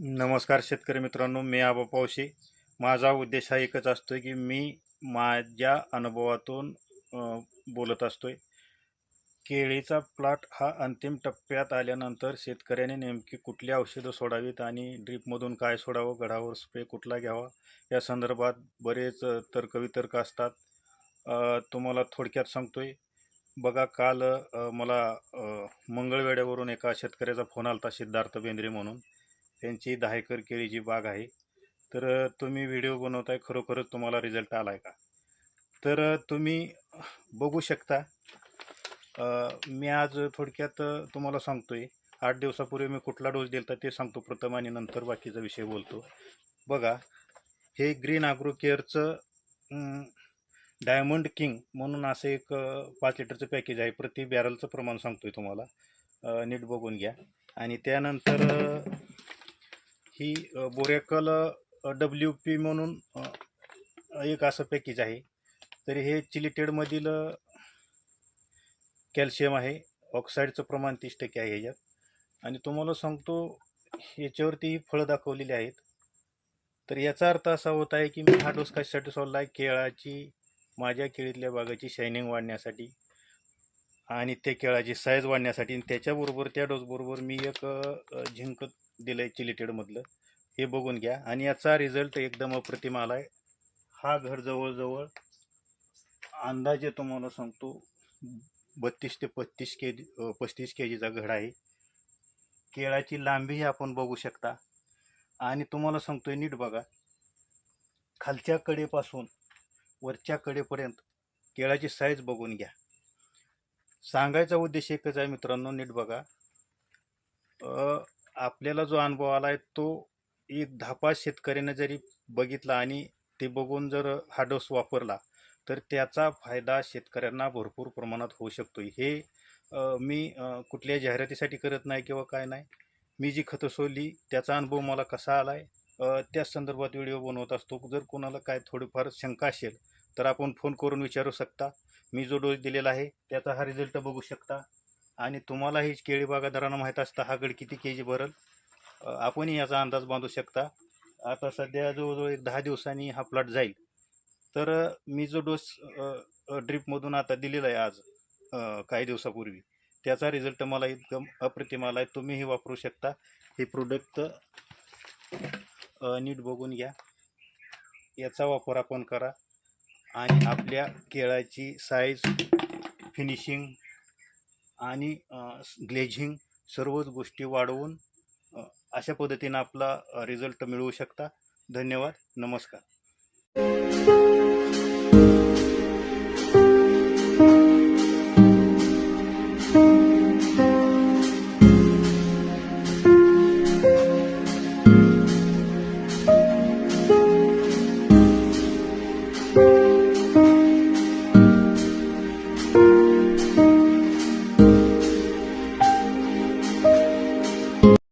नमस्कार शेतकरी मित्रांनो मी आबा पावशे. माझा उद्देश हा एकच असतो की मी माझ्या अनुभवातून बोलत बोलत असतोय. केळीचा प्लॉट हा अंतिम टप्प्यात आल्यानंतर शेतकऱ्याने नेमकी कुठली औषधं सोडावीत आणि ड्रीपमधून काय सोडावं गडावर स्प्रे कुठला घ्यावा या संदर्भात बरेच तर्कवितर्क असतात. तुम्हाला थोडक्यात सांगतोय. बघा काल मला मंगळवेड्यावरून एका शेतकऱ्याचा फोन आला होता सिद्धार्थ बेंद्रे म्हणून. त्यांची दहा एकर केळीची बाग आहे तर तुम्ही व्हिडिओ बनवताय खरोखरच तुम्हाला रिझल्ट आला आहे का? तर तुम्ही बघू शकता मी आज थोडक्यात तुम्हाला तुम्हाला सांगतोय आठ दिवसापूर्वी मी कुठला डोस दिला ते सांगतो प्रथम आणि नंतर बाकीचा विषय बोलतो. बघा हे ग्रीन आग्रो केअरचं डायमंड किंग म्हणून असं एक पाच लिटरचं पॅकेज आहे. प्रति बॅरलचं प्रमाण सांगतोय तुम्हाला. नीट बघून घ्या. आणि त्यानंतर ही बोरेकल डब्ल्यू पी म्हणून एक असं पॅकेज आहे. तरी हे चिलिटेडमधील कॅल्शियम आहे. ऑक्साईडचं प्रमाण तीस टक्के आहे ह्याच्यात. आणि तुम्हाला सांगतो याच्यावरती ही फळं दाखवलेली आहेत. तर याचा अर्थ असा होत आहे की मी हा डोस कशासाठी सोडला आहे? केळाची माझ्या केळीतल्या बागाची शायनिंग वाढण्यासाठी आणि त्या केळाची साईज वाढण्यासाठी. आणि त्याच्याबरोबर त्या डोसबरोबर मी एक झिंक दिलं आहे चिलिटेडमधलं हे बघून घ्या. आणि याचा रिझल्ट एकदम अप्रतिम आला आहे हा घर जवळजवळ अंदाजे तुम्हाला सांगतो बत्तीस ते पस्तीस के जी पस्तीस के जीचा घड आहे. केळाची लांबीही आपण बघू शकता. आणि तुम्हाला सांगतोय नीट बघा. खालच्या कडेपासून वरच्या कडेपर्यंत केळाची साईज बघून घ्या. सांगायचा उद्देश एकच आहे मित्रांनो नीट बघा. आपल्याला जो अनुभव आला आहे तो एक दहा पाच शेतकऱ्याने जरी बघितला आणि ते बघून जर हा डोस वापरला तर त्याचा फायदा शेतकऱ्यांना भरपूर प्रमाणात होऊ शकतो हे मी कुठल्या जाहिरातीसाठी करत नाही किंवा काय नाही मी जी खतं सोडली त्याचा अनुभव मला कसा आला आहे त्या संदर्भात व्हिडिओ बनवत असतो. जर कोणाला काय थोडीफार शंका असेल तर आपण फोन करून विचारू शकता. मी जो डोस दिलेला आहे त्याचा हा रिझल्ट बघू शकता. आणि तुम्हालाही केळी बागायतदारांना माहीत असतं हा गड किती के जी भरल आपणही याचा अंदाज बांधू शकता. आता सध्या जवळजवळ एक दहा दिवसांनी हा प्लॉट जाईल. तर मी जो डोस ड्रीपमधून आता दिलेला आहे आज काही दिवसापूर्वी त्याचा रिझल्ट मला एकदम अप्रतिम आला आहे तुम्हीही वापरू शकता. हे प्रोडक्ट नीट बघून घ्या. याचा वापर आपण करा. आणि आपल्या केळाची साईज फिनिशिंग आणि ग्लेझिंग सर्वच गोष्टी वाढवून अशा पद्धतीनं आपला रिझल्ट मिळवू शकता. धन्यवाद. नमस्कार.